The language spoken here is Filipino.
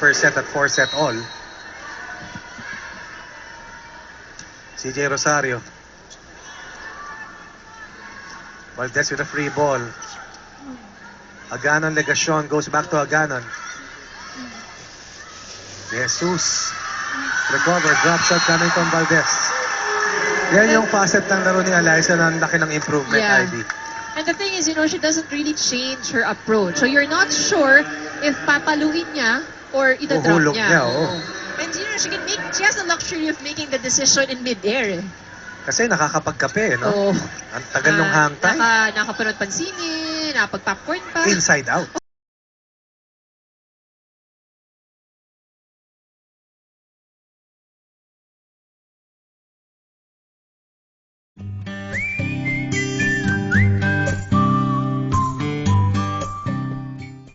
first set at four set all. CJ Rosario. Valdez with a free ball. Aganon Legacion goes back to Aganon. Jesus. Recover, drop shot coming from Valdez. Yan yung facet ng laro ni Eliza ang laki ng improvement, Yeah. Ivy. And the thing is, you know, she doesn't really change her approach. So you're not sure if papaluin niya or itadrop Uhulog niya. niya, oo. And you know, she can make, she has the luxury of making the decision in mid-air. eh. Kasi nakakapagkape, no? Oo. Ang tagal ng Ah, hang time. Naka, nakapanood pansinin, nakapag-popcorn pa. Inside out.